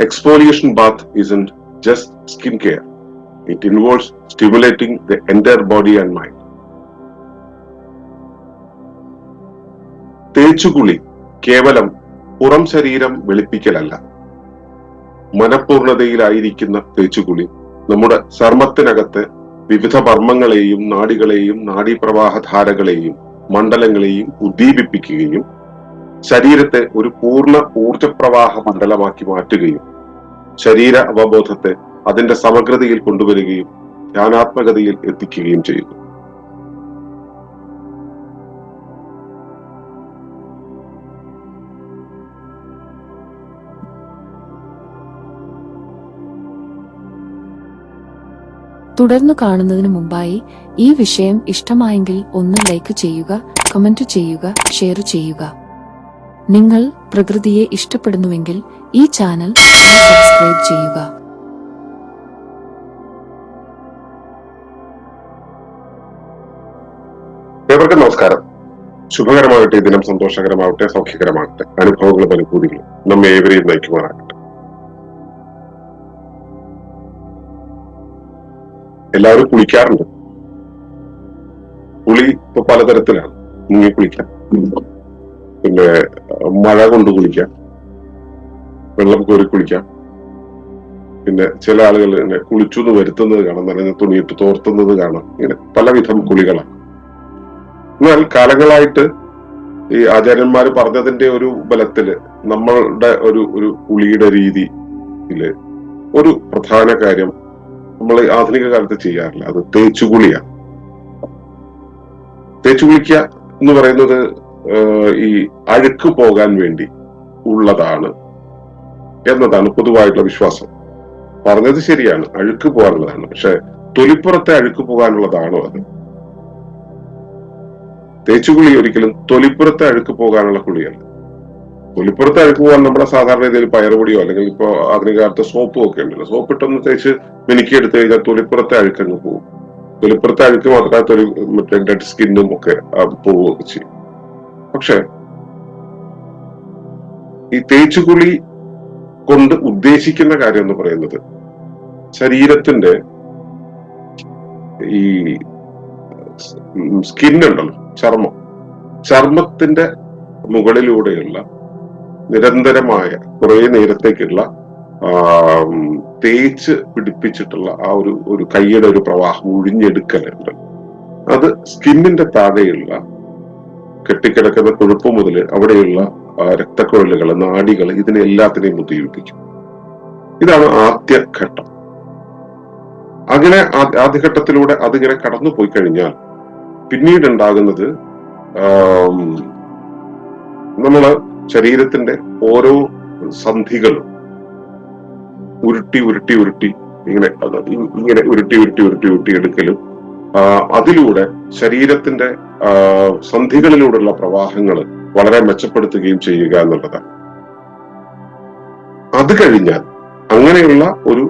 exfoliation bath isn't just skin care. It involves stimulating the entire body and mind. തേച്ചുകുളി കേവലം പുറം ശരീരം വെളുപ്പിക്കലല്ല മനഃപൂർണതയിലായിരിക്കുന്ന തേച്ചുകുളി നമ്മുടെ ചർമ്മത്തിനകത്ത് വിവിധ മർമ്മങ്ങളെയും നാഡികളെയും നാഡീപ്രവാഹധാരകളെയും മണ്ഡലങ്ങളെയും ഉദ്ദീപിപ്പിക്കുകയും ശരീരത്തെ ഒരു പൂർണ ഊർജപ്രവാഹ മണ്ഡലമാക്കി മാറ്റുകയും ശരീര അവബോധത്തെ അതിന്റെ സമഗ്രതയിൽ കൊണ്ടുവരികയും ധ്യാനാത്മകതയിൽ എത്തിക്കുകയും ചെയ്യുന്നു. തുടർന്നു കാണുന്നതിന് മുമ്പായി ഈ വിഷയം ഇഷ്ടമായെങ്കിൽ ഒന്ന് ലൈക്ക് ചെയ്യുക കമന്റ് ചെയ്യുക ഷെയർ ചെയ്യുക. നിങ്ങൾ പ്രകൃതിയെ ഇഷ്ടപ്പെടുന്നുവെങ്കിൽ ഈ ചാനൽ സബ്സ്ക്രൈബ് ചെയ്യുക. ഏവർക്കും നമസ്കാരം. ശുഭകരമാകട്ടെ ഈ ദിനം സന്തോഷകരമാവട്ടെ സൗഖ്യകരമാകട്ടെ അനുഭവങ്ങളും അനുഭൂതികളും നമ്മെ ഏവരെയും നയിക്കുമാറാകട്ടെ. എല്ലാവരും കുളിക്കാറുണ്ട്. കുളി ഇപ്പൊ പലതരത്തിലാണ്. മുങ്ങി കുളിക്കാം. പിന്നെ മഴ കൊണ്ട് കുളിക്കാം. വെള്ളം കോരി കുളിക്കാം. പിന്നെ ചില ആളുകൾ ഇങ്ങനെ കുളിച്ചു എന്ന് വരുത്തുന്നത് കാണാം നല്ല തുണിയിട്ട് തോർത്തുന്നത് കാണാം. ഇങ്ങനെ പലവിധം കുളികളാണ്. എന്നാൽ കാലങ്ങളായിട്ട് ഈ ആചാര്യന്മാർ പറഞ്ഞതിന്റെ ഒരു ബലത്തിൽ നമ്മളുടെ ഒരു ഒരു കുളിയുടെ രീതിയിൽ ഒരു പ്രധാന കാര്യം നമ്മൾ ആധുനിക കാലത്ത് ചെയ്യാറില്ല. അത് തേച്ചുകുളിയാണ് തേച്ചുകുളിക്കുക എന്ന് പറയുന്നത് ഈ അഴുക്ക് പോകാൻ വേണ്ടി ഉള്ളതാണ് എന്നതാണ് പൊതുവായിട്ടുള്ള വിശ്വാസം. പറഞ്ഞത് ശരിയാണ് അഴുക്ക് പോകാനുള്ളതാണ്. പക്ഷെ തൊലിപ്പുറത്തെ അഴുക്ക് പോകാനുള്ളതാണോ അത്? തേച്ചുകുളി ഒരിക്കലും തൊലിപ്പുറത്തെ അഴുക്ക് പോകാനുള്ള കുളിയല്ല. തൊലിപ്പുറത്തെ അഴുക്ക് പോകാൻ നമ്മുടെ സാധാരണ രീതിയിൽ പയറുപൊടിയോ അല്ലെങ്കിൽ ഇപ്പൊ ആധുനിക കാലത്ത് സോപ്പും ഒക്കെ ഉണ്ടല്ലോ. സോപ്പ് ഇട്ടൊന്ന് തേച്ച് മിനുക്കി എടുത്തു കഴിഞ്ഞാൽ തൊലിപ്പുറത്തെ അഴുക്കങ്ങ് പോകും. തൊലിപ്പുറത്തെ അഴുക്ക് മാത്രമേ തൊലി മറ്റേ ഡെഡ് സ്കിന്നും ഒക്കെ പോവുകയൊക്കെ ചെയ്യും. പക്ഷെ ഈ തേച്ചുകുളി കൊണ്ട് ഉദ്ദേശിക്കുന്ന കാര്യം എന്ന് പറയുന്നത് ശരീരത്തിന്റെ ഈ സ്കിൻ ഉണ്ടല്ലോ ചർമ്മം. ചർമ്മത്തിന്റെ മുകളിലൂടെയുള്ള നിരന്തരമായ കുറെ നേരത്തേക്കുള്ള തേച്ച് പിടിപ്പിച്ചിട്ടുള്ള ആ ഒരു ഒരു കൈയുടെ ഒരു പ്രവാഹം ഒഴിഞ്ഞെടുക്കലുണ്ട് അത് സ്കിന്നിന്റെ താഴെയുള്ള കെട്ടിക്കിടക്കുന്ന കൊഴുപ്പ് മുതൽ അവിടെയുള്ള രക്തക്കുഴലുകൾ നാടികൾ ഇതിനെ എല്ലാത്തിനെയും ഉദ്ദീപിപ്പിക്കും ഇതാണ് ആദ്യ ഘട്ടം. അങ്ങനെ ആദ്യഘട്ടത്തിലൂടെ അതിങ്ങനെ കടന്നു പോയി കഴിഞ്ഞാൽ പിന്നീട് ഉണ്ടാകുന്നത് നമ്മൾ ശരീരത്തിന്റെ ഓരോ സന്ധികളും ഉരുട്ടി ഉരുട്ടി ഉരുട്ടി ഇങ്ങനെ ഇങ്ങനെ ഉരുട്ടി ഉരുട്ടി ഉരുട്ടി ഉരുട്ടി എടുക്കലും അതിലൂടെ ശരീരത്തിന്റെ സന്ധികളിലൂടെയുള്ള പ്രവാഹങ്ങൾ വളരെ മെച്ചപ്പെടുത്തുകയും ചെയ്യുക എന്നുള്ളതാണ്. അത് കഴിഞ്ഞാൽ അങ്ങനെയുള്ള ഒരു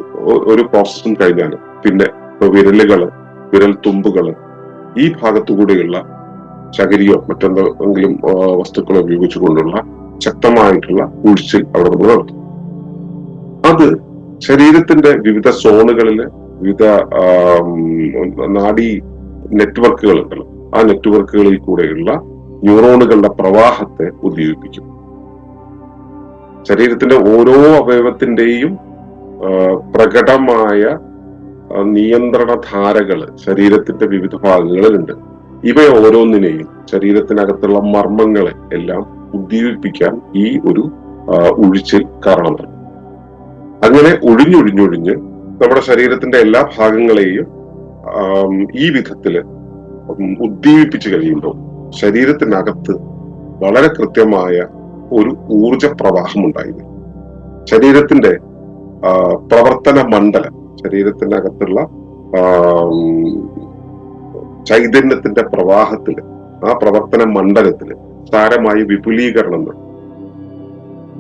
ഒരു പ്രോസസ്സും കഴിഞ്ഞാൽ പിന്നെ വിരലുകൾ വിരൽ തുമ്പുകൾ ഈ ഭാഗത്തുകൂടെയുള്ള ചകിരിയോ മറ്റെന്തെങ്കിലും വസ്തുക്കളോ ഉപയോഗിച്ചുകൊണ്ടുള്ള ശക്തമായിട്ടുള്ള കുഴിച്ചിൽ അവിടെ നമ്മൾ നടത്തും. അത് ശരീരത്തിന്റെ വിവിധ സോണുകളിൽ വിവിധ നാഡീ നെറ്റ്വർക്കുകൾ ഉണ്ടല്ലോ ആ നെറ്റ്വർക്കുകളിൽ കൂടെയുള്ള ന്യൂറോണുകളുടെ പ്രവാഹത്തെ ഉദ്ദീപിപ്പിക്കും. ശരീരത്തിന്റെ ഓരോ അവയവത്തിന്റെയും പ്രകടമായ നിയന്ത്രണ ധാരകൾ ശരീരത്തിന്റെ വിവിധ ഭാഗങ്ങളിലുണ്ട്. ഇവ ഓരോന്നിനെയും ശരീരത്തിനകത്തുള്ള മർമ്മങ്ങളെ എല്ലാം ഉദ്ദീപിപ്പിക്കാൻ ഈ ഒരു ഒഴിച്ചിൽ കാരണമാണ് അങ്ങനെ ഒഴിഞ്ഞൊഴിഞ്ഞൊഴിഞ്ഞ് നമ്മുടെ ശരീരത്തിന്റെ എല്ലാ ഭാഗങ്ങളെയും ഈ വിധത്തിൽ ഉദ്ദീപിപ്പിച്ചു കഴിയുമ്പോൾ ശരീരത്തിനകത്ത് വളരെ കൃത്യമായ ഒരു ഊർജ പ്രവാഹം ഉണ്ടായിരുന്നു ശരീരത്തിന്റെ പ്രവർത്തന മണ്ഡലം ശരീരത്തിനകത്തുള്ള ചൈതന്യത്തിന്റെ പ്രവാഹത്തിൽ ആ പ്രവർത്തന മണ്ഡലത്തിൽ സാരമായ വിപുലീകരണം നടക്കും.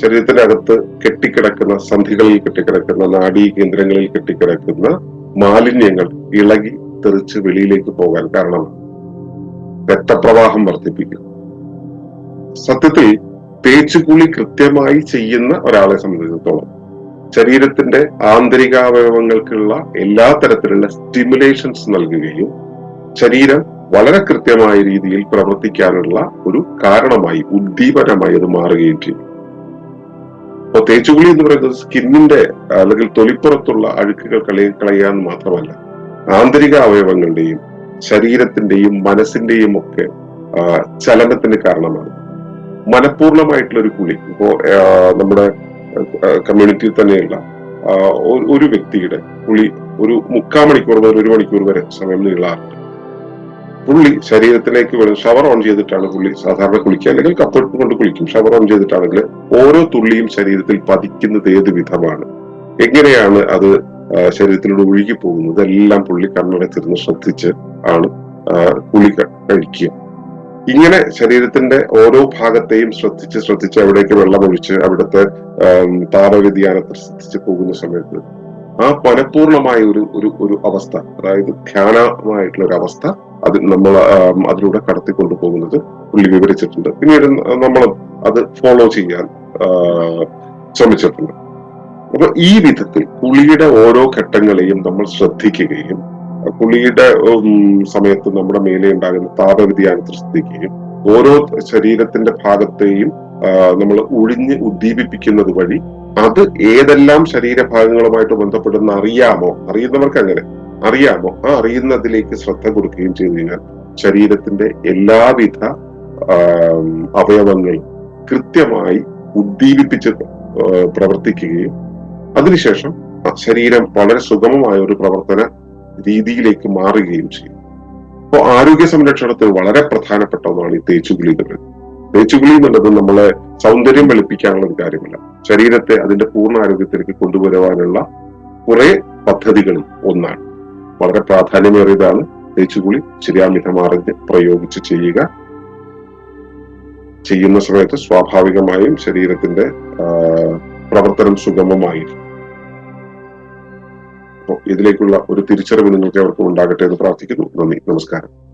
ശരീരത്തിന്റെ അകത്ത് കെട്ടിക്കിടക്കുന്ന സന്ധികളിൽ കെട്ടിക്കിടക്കുന്ന നാഡീ കേന്ദ്രങ്ങളിൽ കെട്ടിക്കിടക്കുന്ന മാലിന്യങ്ങൾ ഇളകി തെറിച്ച് വെളിയിലേക്ക് പോകാൻ കാരണമാണ് രക്തപ്രവാഹം വർദ്ധിപ്പിക്കും. സത്യത്തിൽ തേച്ചുകുളി കൃത്യമായി ചെയ്യുന്ന ഒരാളെ സംബന്ധിച്ചിടത്തോളം ശരീരത്തിന്റെ ആന്തരികാവയവങ്ങൾക്കുള്ള എല്ലാ തരത്തിലുള്ള സ്റ്റിമുലേഷൻസ് നൽകുകയും ശരീരം വളരെ കൃത്യമായ രീതിയിൽ പ്രവർത്തിക്കാനുള്ള ഒരു കാരണമായി ഉദ്ദീപനമായി അത് മാറുകയും ചെയ്യും. അപ്പൊ തേച്ചുകുളി എന്ന് പറയുന്നത് സ്കിന്നിന്റെ അല്ലെങ്കിൽ തൊലിപ്പുറത്തുള്ള അഴുക്കുകൾ കളയ കളയുക എന്ന് മാത്രമല്ല ആന്തരിക അവയവങ്ങളുടെയും ശരീരത്തിന്റെയും മനസ്സിന്റെയും ഒക്കെ ചലനത്തിന് കാരണമാണ്. മനഃപൂർണമായിട്ടുള്ള ഒരു കുളി ഇപ്പോ നമ്മുടെ കമ്മ്യൂണിറ്റിയിൽ തന്നെയുള്ള ഒരു- വ്യക്തിയുടെ കുളി ഒരു മുക്കാൽ മണിക്കൂർ മുതൽ ഒരു മണിക്കൂർ വരെ സമയം നീളാറുണ്ട്. പുള്ളി ശരീരത്തിലേക്ക് വേണം ഷവർ ഓൺ ചെയ്തിട്ടാണ് പുള്ളി സാധാരണ കുളിക്കുക. അല്ലെങ്കിൽ കപ്പിട്ട് കൊണ്ട് കുളിക്കും. ഷവർ ഓൺ ചെയ്തിട്ടാണെങ്കിൽ ഓരോ തുള്ളിയും ശരീരത്തിൽ പതിക്കുന്നത് ഏത് വിധമാണ്? എങ്ങനെയാണ് അത് ശരീരത്തിലൂടെ ഒഴുകി പോകുന്നത് എല്ലാം പുള്ളി കണ്ണടച്ചിരുന്ന് ശ്രദ്ധിച്ച് ആണ് കുളി കഴിക്കുക. ഇങ്ങനെ ശരീരത്തിന്റെ ഓരോ ഭാഗത്തെയും ശ്രദ്ധിച്ച് ശ്രദ്ധിച്ച് അവിടേക്ക് വെള്ളമൊഴിച്ച് അവിടുത്തെ താപവ്യതിയാനത്തിൽ താപവ്യതിയാനത്തെ ശ്രദ്ധിച്ച് പോകുന്ന സമയത്ത് ആ മനഃപൂർണമായ ഒരു ഒരു ഒരു അവസ്ഥ അതായത് ധ്യാനമായിട്ടുള്ള ഒരു അവസ്ഥ അത് നമ്മൾ അതിലൂടെ കടത്തിക്കൊണ്ടു പോകുന്നത് പുള്ളി വിവരിച്ചിട്ടുണ്ട്. പിന്നീട് നമ്മൾ അത് ഫോളോ ചെയ്യാൻ ശ്രമിച്ചിട്ടുണ്ട്. അപ്പൊ ഈ വിധത്തിൽ കുളിയുടെ ഓരോ ഘട്ടങ്ങളെയും നമ്മൾ ശ്രദ്ധിക്കുകയും കുളിയുടെ സമയത്ത് നമ്മുടെ മേലെ ഉണ്ടാകുന്ന താപവ്യതിയാനത്തെ ശ്രദ്ധിക്കുകയും ഓരോ ശരീരത്തിന്റെ ഭാഗത്തെയും നമ്മൾ ഒഴിഞ്ഞ് ഉദ്ദീപിപ്പിക്കുന്നത് വഴി അത് ഏതെല്ലാം ശരീരഭാഗങ്ങളുമായിട്ട് ബന്ധപ്പെടുന്ന അറിയാമോ? അറിയുന്നവർക്ക് അങ്ങനെ. അറിയാമോ? ആ അറിയുന്നതിലേക്ക് ശ്രദ്ധ കൊടുക്കുകയും ചെയ്തു കഴിഞ്ഞാൽ ശരീരത്തിന്റെ എല്ലാവിധ അവയവങ്ങളും കൃത്യമായി ഉദ്ദീപിപ്പിച്ച് പ്രവർത്തിക്കുകയും അതിനുശേഷം ശരീരം വളരെ സുഗമമായ ഒരു പ്രവർത്തന രീതിയിലേക്ക് മാറുകയും ചെയ്യും. അപ്പോൾ ആരോഗ്യ സംരക്ഷണത്തിൽ വളരെ പ്രധാനപ്പെട്ട ഒന്നാണ് ഈ തേച്ചുകുളികൾ തേച്ചുകുളി എന്നുള്ളത് നമ്മളെ സൗന്ദര്യം വെളുപ്പിക്കാനുള്ള ഒരു കാര്യമല്ല. ശരീരത്തെ അതിന്റെ പൂർണ ആരോഗ്യത്തിലേക്ക് കൊണ്ടുവരുവാനുള്ള കുറെ പദ്ധതികളിൽ ഒന്നാണ്. വളരെ പ്രാധാന്യമേറിയതാണ് തേച്ചുകുളി ശരിയാമിധം അറിഞ്ഞ് പ്രയോഗിച്ച് ചെയ്യുക. ചെയ്യുന്ന സമയത്ത് സ്വാഭാവികമായും ശരീരത്തിന്റെ പ്രവർത്തനം സുഗമമായിരിക്കും. ഇതിലേക്കുള്ള ഒരു തിരിച്ചറിവ് നിങ്ങൾക്ക് അവർക്കും ഉണ്ടാകട്ടെ എന്ന് പ്രാർത്ഥിക്കുന്നു. നന്ദി. നമസ്കാരം.